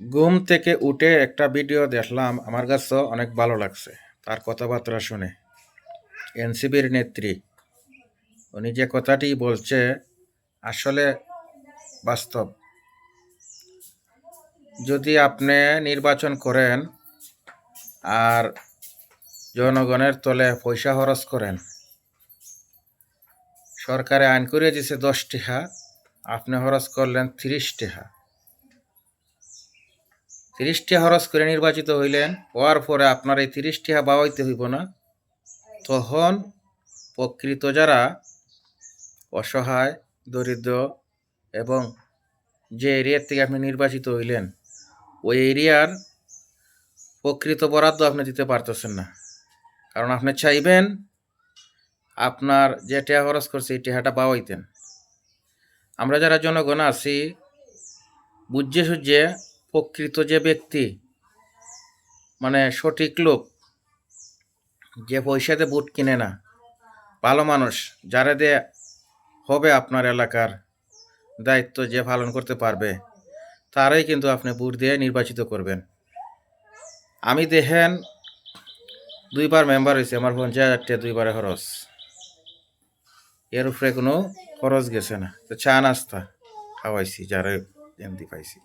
ঘুম থেকে উঠে একটা ভিডিও দেখলাম, আমার কাছে অনেক ভালো লাগছে। তার কথাবার্তা শুনে এনসিবির নেত্রী, উনি যে কথাটি বলছে, আসলে বাস্তব। যদি আপনি নির্বাচন করেন আর জনগণের তলে পয়সা খরচ করেন, সরকারে আইন করে দিছে দশ টিহা আপনি খরচ করলেন তিরিশ টিহা তিরিশ হরস করে নির্বাচিত হইলেন, হওয়ার পরে আপনার এই তিরিশ টিহা বাবাইতে হইব না। তখন প্রকৃত যারা অসহায়, দরিদ্র এবং যে এরিয়ার থেকে আপনি নির্বাচিত হইলেন, ওই এরিয়ার প্রকৃত বরাদ্দ আপনি দিতে পারতেছেন না। কারণ আপনি চাইবেন আপনার যে টেহা খরচ করছে, এই টেহাটা পাওয়াইতেন আমরা যারা জনগণ আছি বুঝে সুঝে প্রকৃত যে ব্যক্তি মানে সঠিক লোক, যে পয়সাতে বুট কিনে না, ভালো মানুষ, যারা দিয়ে হবে আপনার এলাকার দায়িত্ব যে পালন করতে পারবে, তারাই কিন্তু আপনি বুট দিয়ে নির্বাচিত করবেন। আমি দেখেন, দুইবার মেম্বার হয়েছে, আমার পঞ্চায়েতটা দুইবারে খরচ। এর উপরে কোনো খরচ গেছে না। তো চা নাস্তা খাওয়াইছি, যারা এমনি পাইছি।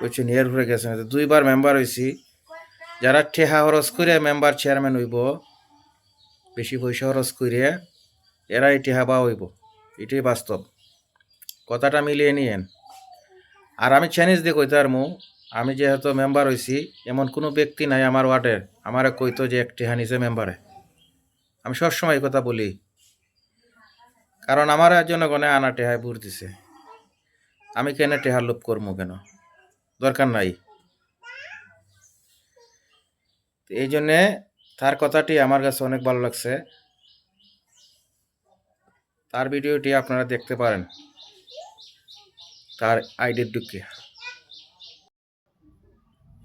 বুঝছেন এর উপরে গেছে দুইবার মেম্বার হয়েছি যারা ঠেহা খরচ করে মেম্বার চেয়ারম্যান হইব, বেশি পয়সা খরচ করে এরাই ঠেহা বা হইব। এটাই বাস্তব। কথাটা মিলিয়ে নিয়েন। আর আমি চ্যালেঞ্জ দিয়ে কইতে পারমু, আমি যেহেতু মেম্বার হয়েছি এমন কোনো ব্যক্তি নাই আমার ওয়ার্ডের আমারে কইতো যে এক টেহা নিছে মেম্বারে আমি সবসময় এই কথা বলি। কারণ আমার জনগণে আনা টেহায় বুর দিছে। আমি কেন টেহার লোভ করব কেন? দরকার নাই। এই জন্যে তার কথাটি আমার কাছে অনেক ভালো লাগছে। তার ভিডিওটি আপনারা দেখতে পারেন। তার আইডির ঢুকে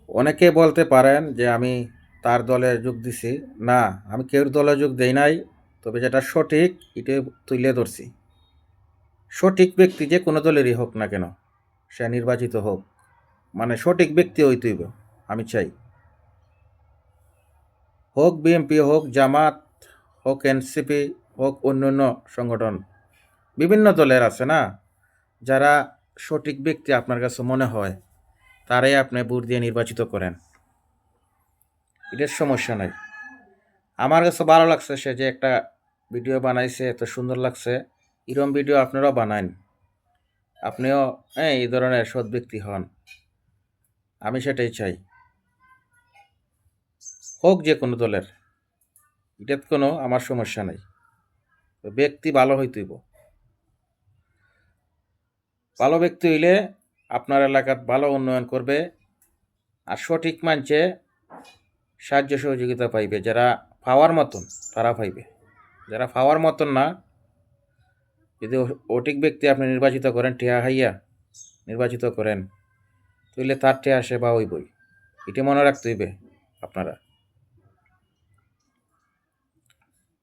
অনেকে বলতে পারেন যে আমি তার দলে যোগ দিছি। না, আমি কেউ দলে যোগ দেই নাই, তবে যেটা সঠিক এটা তুলে ধরছি। সঠিক ব্যক্তি যে কোনো দলেরই হোক না কেন, সে নির্বাচিত হোক। মানে সঠিক ব্যক্তি হইতেইব আমি চাই। হোক বিএনপি হোক জামাত, হোক এনসিপি, হোক অন্য অন্য সংগঠন, বিভিন্ন দলের আছে না, যারা সঠিক ব্যক্তি আপনার কাছে মনে হয়, তারাই আপনি ভোট দিয়ে নির্বাচিত করেন। এটার সমস্যা নাই। আমার কাছে ভালো লাগছে সে যে একটা ভিডিও বানাইছে, এত সুন্দর লাগছে। এরম ভিডিও আপনারাও বানান। আপনিও হ্যাঁ এই ধরনের সৎ ব্যক্তি হন। আমি সেটাই চাই। হোক যে কোনো দলের এটাতে কোনো আমার সমস্যা নাই। ব্যক্তি ভালো হইতেইব ভালো ব্যক্তি হইলে আপনার এলাকার ভালো উন্নয়ন করবে আর সঠিক মানছে সাহায্য সহযোগিতা পাইবে। যারা পাওয়ার মতন, তারা পাইবে। যারা পাওয়ার মতন না, যদি সঠিক ব্যক্তি আপনি নির্বাচিত করেন, টিয়া হাইয়া নির্বাচিত করেন তাহলে তার আসে বা ওই বই। এটা মনে রাখতে হইবে আপনারা।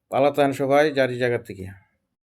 পালাতেন সবাই জারি জায়গা থেকে।